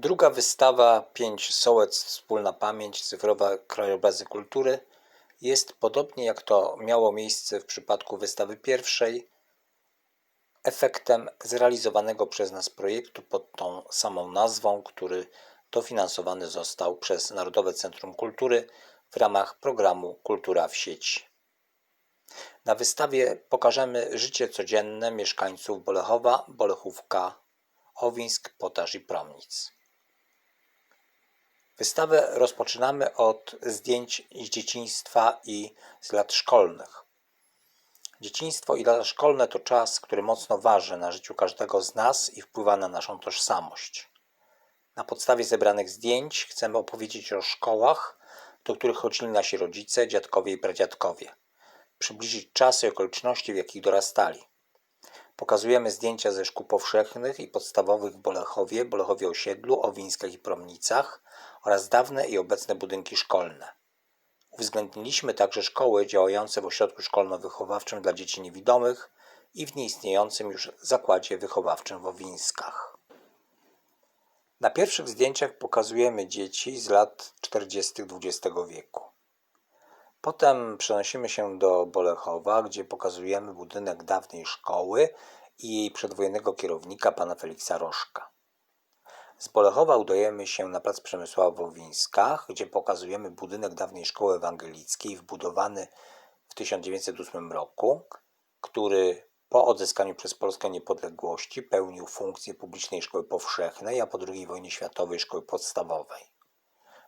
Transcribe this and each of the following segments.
Druga wystawa Pięć Sołec Wspólna Pamięć Cyfrowa Krajobrazy Kultury jest, podobnie jak to miało miejsce w przypadku wystawy pierwszej, efektem zrealizowanego przez nas projektu pod tą samą nazwą, który dofinansowany został przez Narodowe Centrum Kultury w ramach programu Kultura w sieci. Na wystawie pokażemy życie codzienne mieszkańców Bolechowa, Bolechówka, Owińsk, Potarz i Promnic. Wystawę rozpoczynamy od zdjęć z dzieciństwa i z lat szkolnych. Dzieciństwo i lata szkolne to czas, który mocno waży na życiu każdego z nas i wpływa na naszą tożsamość. Na podstawie zebranych zdjęć chcemy opowiedzieć o szkołach, do których chodzili nasi rodzice, dziadkowie i pradziadkowie. Przybliżyć czasy i okoliczności, w jakich dorastali. Pokazujemy zdjęcia ze szkół powszechnych i podstawowych w Bolechowie, Bolechowie Osiedlu, Owińskach i Promnicach oraz dawne i obecne budynki szkolne. Uwzględniliśmy także szkoły działające w ośrodku szkolno-wychowawczym dla dzieci niewidomych i w nieistniejącym już zakładzie wychowawczym w Owińskach. Na pierwszych zdjęciach pokazujemy dzieci z lat 40. XX wieku. Potem przenosimy się do Bolechowa, gdzie pokazujemy budynek dawnej szkoły i jej przedwojennego kierownika, pana Feliksa Rożka. Z Bolechowa udajemy się na plac Przemysława w gdzie pokazujemy budynek dawnej szkoły ewangelickiej wbudowany w 1908 roku, który po odzyskaniu przez Polskę niepodległości pełnił funkcję publicznej szkoły powszechnej, a po II wojnie światowej szkoły podstawowej.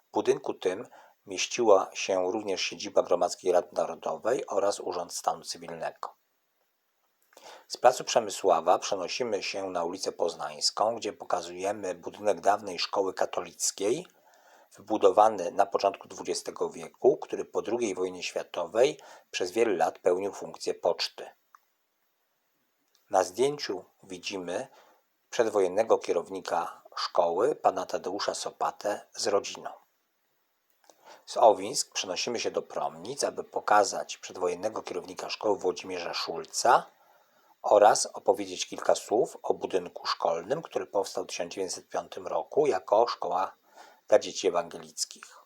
W budynku tym mieściła się również siedziba Gromadzkiej Rady Narodowej oraz Urząd Stanu Cywilnego. Z placu Przemysława przenosimy się na ulicę Poznańską, gdzie pokazujemy budynek dawnej szkoły katolickiej, wybudowany na początku XX wieku, który po II wojnie światowej przez wiele lat pełnił funkcję poczty. Na zdjęciu widzimy przedwojennego kierownika szkoły, pana Tadeusza Sopatę z rodziną. Z Owińsk przenosimy się do Promnic, aby pokazać przedwojennego kierownika szkoły Włodzimierza Szulca oraz opowiedzieć kilka słów o budynku szkolnym, który powstał w 1905 roku jako szkoła dla dzieci ewangelickich.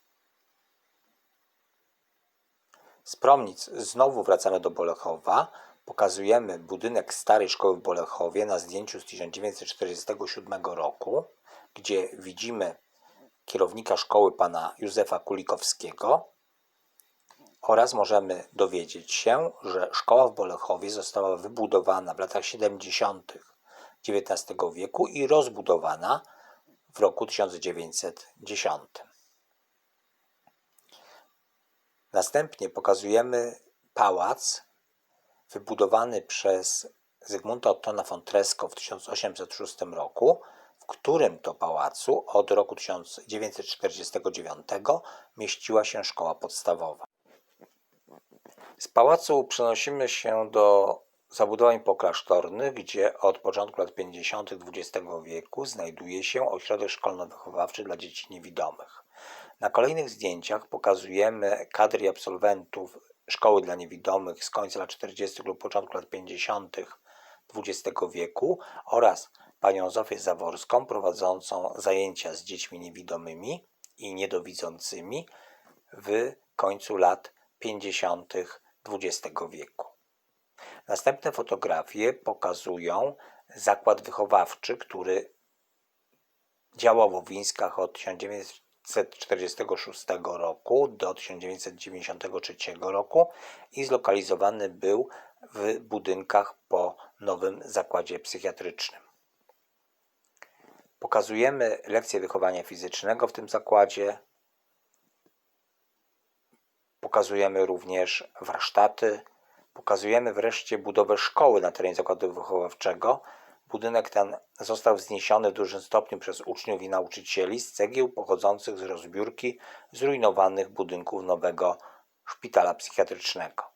Z Promnic znowu wracamy do Bolechowa. Pokazujemy budynek starej szkoły w Bolechowie na zdjęciu z 1947 roku, gdzie widzimy kierownika szkoły pana Józefa Kulikowskiego oraz możemy dowiedzieć się, że szkoła w Bolechowie została wybudowana w latach 70. XIX wieku i rozbudowana w roku 1910. Następnie pokazujemy pałac wybudowany przez Zygmunta Ottona von Tresko w 1806 roku, w którym to pałacu od roku 1949 mieściła się szkoła podstawowa. Z pałacu przenosimy się do zabudowań poklasztornych, gdzie od początku lat 50. XX wieku znajduje się ośrodek szkolno-wychowawczy dla dzieci niewidomych. Na kolejnych zdjęciach pokazujemy kadry absolwentów szkoły dla niewidomych z końca lat 40. lub początku lat 50. XX wieku oraz panią Zofię Zaworską prowadzącą zajęcia z dziećmi niewidomymi i niedowidzącymi w końcu lat 50. XX wieku. Następne fotografie pokazują zakład wychowawczy, który działał w Owińskach od 1946 roku do 1993 roku i zlokalizowany był w budynkach po nowym zakładzie psychiatrycznym. Pokazujemy lekcje wychowania fizycznego w tym zakładzie. Pokazujemy również warsztaty. Pokazujemy wreszcie budowę szkoły na terenie zakładu wychowawczego. Budynek ten został wzniesiony w dużym stopniu przez uczniów i nauczycieli z cegieł pochodzących z rozbiórki zrujnowanych budynków nowego szpitala psychiatrycznego.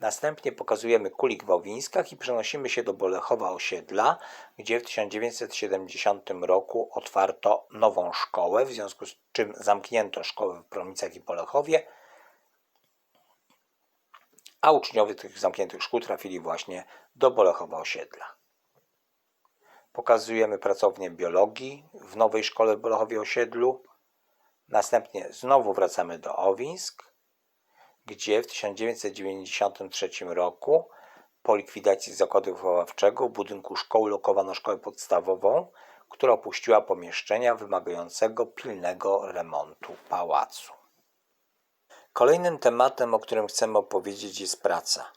Następnie pokazujemy Kulik w Owińskach i przenosimy się do Bolechowa Osiedla, gdzie w 1970 roku otwarto nową szkołę, w związku z czym zamknięto szkołę w Promicach i Bolechowie, a uczniowie tych zamkniętych szkół trafili właśnie do Bolechowa Osiedla. Pokazujemy pracownię biologii w nowej szkole w Bolechowie Osiedlu. Następnie znowu wracamy do Owińsk, gdzie w 1993 roku po likwidacji zakładu wychowawczego w budynku szkoły lokowano szkołę podstawową, która opuściła pomieszczenia wymagającego pilnego remontu pałacu. Kolejnym tematem, o którym chcemy opowiedzieć, jest praca.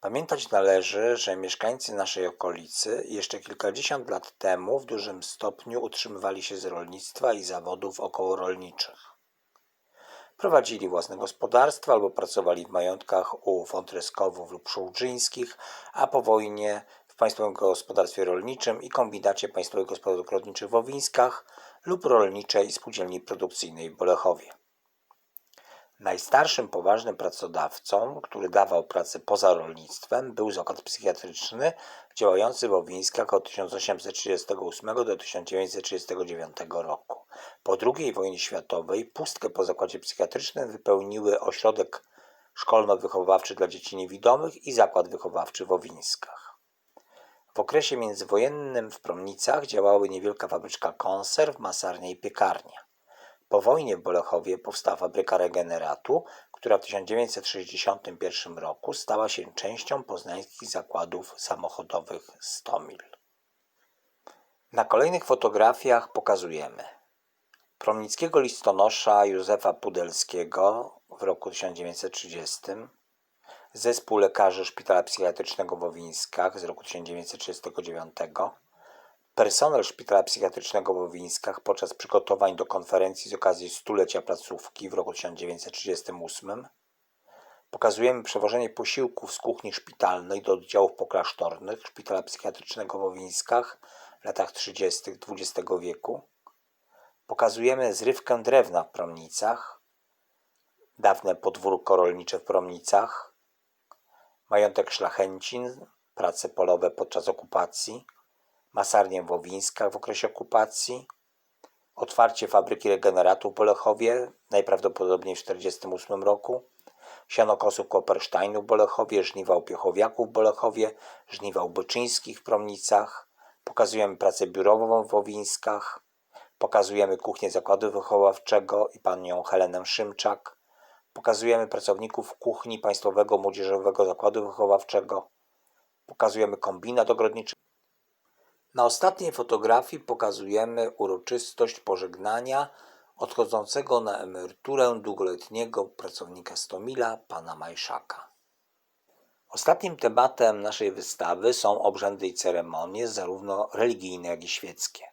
Pamiętać należy, że mieszkańcy naszej okolicy jeszcze kilkadziesiąt lat temu w dużym stopniu utrzymywali się z rolnictwa i zawodów okołorolniczych. Prowadzili własne gospodarstwa albo pracowali w majątkach u Fontreskowów lub Szołdrzyńskich, a po wojnie w Państwowym Gospodarstwie Rolniczym i Kombinacie Państwowych Gospodarstw Rolniczych w Owińskach lub Rolniczej Spółdzielni Produkcyjnej w Bolechowie. Najstarszym poważnym pracodawcą, który dawał pracę poza rolnictwem, był zakład psychiatryczny działający w Owińskach od 1838 do 1939 roku. Po II wojnie światowej pustkę po zakładzie psychiatrycznym wypełniły ośrodek szkolno-wychowawczy dla dzieci niewidomych i zakład wychowawczy w Owińskach. W okresie międzywojennym w Promnicach działały niewielka fabryczka konserw, masarnia i piekarnia. Po wojnie w Bolechowie powstała fabryka regeneratu, która w 1961 roku stała się częścią poznańskich zakładów samochodowych Stomil. Na kolejnych fotografiach pokazujemy promnickiego listonosza Józefa Pudelskiego w roku 1930, zespół lekarzy Szpitala Psychiatrycznego w Owińskach z roku 1939, Personel Szpitala Psychiatrycznego w Owińskach podczas przygotowań do konferencji z okazji stulecia placówki w roku 1938 pokazujemy przewożenie posiłków z kuchni szpitalnej do oddziałów poklasztornych Szpitala Psychiatrycznego w Owińskach w latach 30. XX wieku. Pokazujemy zrywkę drewna w Promnicach, dawne podwórko rolnicze w Promnicach, majątek szlachęcin, prace polowe podczas okupacji, masarnię w Owińskach w okresie okupacji, otwarcie fabryki regeneratu w Bolechowie, najprawdopodobniej w 1948 roku, sianokosów Kopersteinu w Bolechowie, żniwa Piechowiaków w Bolechowie, żniwa u Byczyńskich w Promnicach, pokazujemy pracę biurową w Owińskach, pokazujemy kuchnię zakładu wychowawczego i panią Helenę Szymczak, pokazujemy pracowników kuchni Państwowego Młodzieżowego Zakładu Wychowawczego, pokazujemy kombinat ogrodniczy na ostatniej fotografii pokazujemy uroczystość pożegnania odchodzącego na emeryturę długoletniego pracownika Stomila, pana Majszaka. Ostatnim tematem naszej wystawy są obrzędy i ceremonie, zarówno religijne, jak i świeckie.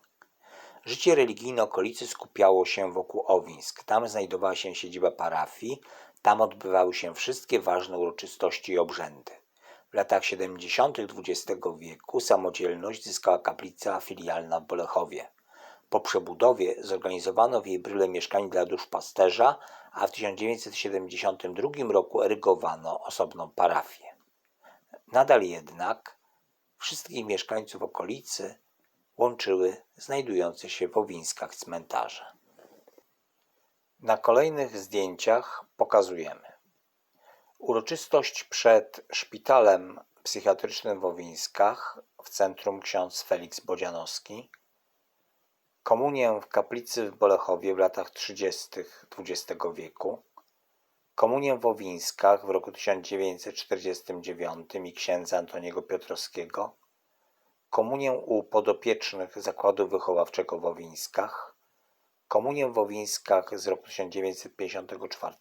Życie religijne okolicy skupiało się wokół Owińsk. Tam znajdowała się siedziba parafii, tam odbywały się wszystkie ważne uroczystości i obrzędy. W latach 70. XX wieku samodzielność zyskała kaplica filialna w Bolechowie. Po przebudowie zorganizowano w jej bryle mieszkań dla duszpasterza, a w 1972 roku erygowano osobną parafię. Nadal jednak wszystkich mieszkańców okolicy łączyły znajdujące się w Owińskach cmentarze. Na kolejnych zdjęciach pokazujemy Uroczystość przed szpitalem psychiatrycznym w Owińskach w centrum ksiądz Felix Bodzianowski, komunię w kaplicy w Bolechowie w latach 30. XX wieku, komunię w Owińskach w roku 1949 i księdza Antoniego Piotrowskiego, komunię u podopiecznych Zakładu Wychowawczego w Owińskach, komunię w Owińskach z roku 1954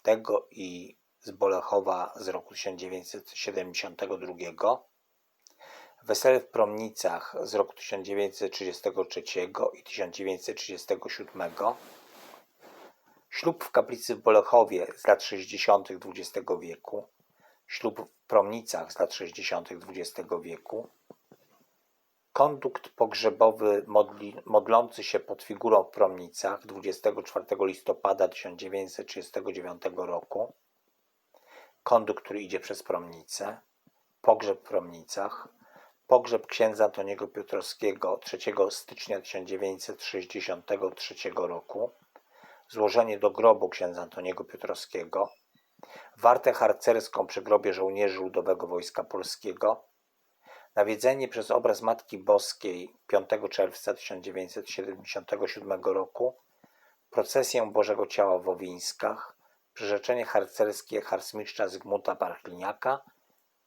i z Bolechowa z roku 1972, Wesele w Promnicach z roku 1933 i 1937, Ślub w kaplicy w Bolechowie z lat 60. XX wieku, Ślub w Promnicach z lat 60. XX wieku, Kondukt pogrzebowy modli, modlący się pod figurą w Promnicach 24 listopada 1939 roku, kondukt, który idzie przez Promnicę, pogrzeb w Promnicach, pogrzeb księdza Antoniego Piotrowskiego 3 stycznia 1963 roku, złożenie do grobu księdza Antoniego Piotrowskiego, wartę harcerską przy grobie żołnierzy Ludowego Wojska Polskiego, Nawiedzenie przez obraz Matki Boskiej 5 czerwca 1977 roku, procesję Bożego Ciała w Owińskach, przyrzeczenie harcerskie harcmistrza Zygmunta Parchliniaka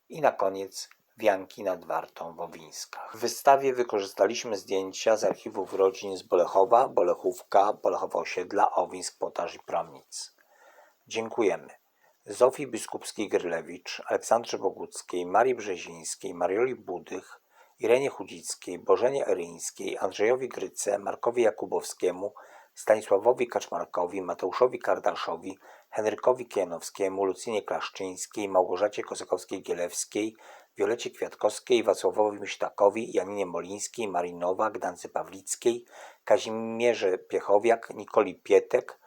i na koniec wianki nad Wartą w Owińskach. W wystawie wykorzystaliśmy zdjęcia z archiwów rodzin z Bolechowa, Bolechówka, Bolechowa Osiedla, Owińsk, Potarz i Promnic. Dziękujemy. Zofii Biskupskiej-Grylewicz, Aleksandrze Boguckiej, Marii Brzezińskiej, Marioli Budych, Irenie Chudzickiej, Bożenie Eryńskiej, Andrzejowi Gryce, Markowi Jakubowskiemu, Stanisławowi Kaczmarkowi, Mateuszowi Kardaszowi, Henrykowi Kijanowskiemu, Lucynie Klaszczyńskiej, Małgorzacie Kosakowskiej-Gielewskiej, Wiolecie Kwiatkowskiej, Wacławowi Myślakowi, Janinie Molińskiej, Marii Nowak, Pawlickiej, Kazimierze Piechowiak, Nikoli Pietek,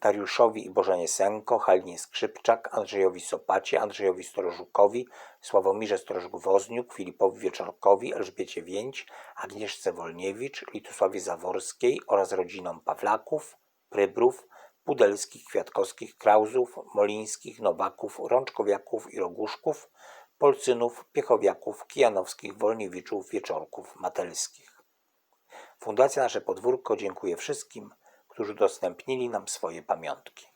Dariuszowi i Bożenie Senko, Halinie Skrzypczak, Andrzejowi Sopacie, Andrzejowi Strożukowi, Sławomirze Strożuk-Wozniuk, Filipowi Wieczorkowi, Elżbiecie Więć, Agnieszce Wolniewicz, Litusławie Zaworskiej oraz rodzinom Pawlaków, Prybrów, Pudelskich, Kwiatkowskich, Krauzów, Molińskich, Nowaków, Rączkowiaków i Roguszków, Polcynów, Piechowiaków, Kijanowskich, Wolniewiczów, Wieczorków, Matelskich. Fundacja Nasze Podwórko dziękuję wszystkim, którzy udostępnili nam swoje pamiątki.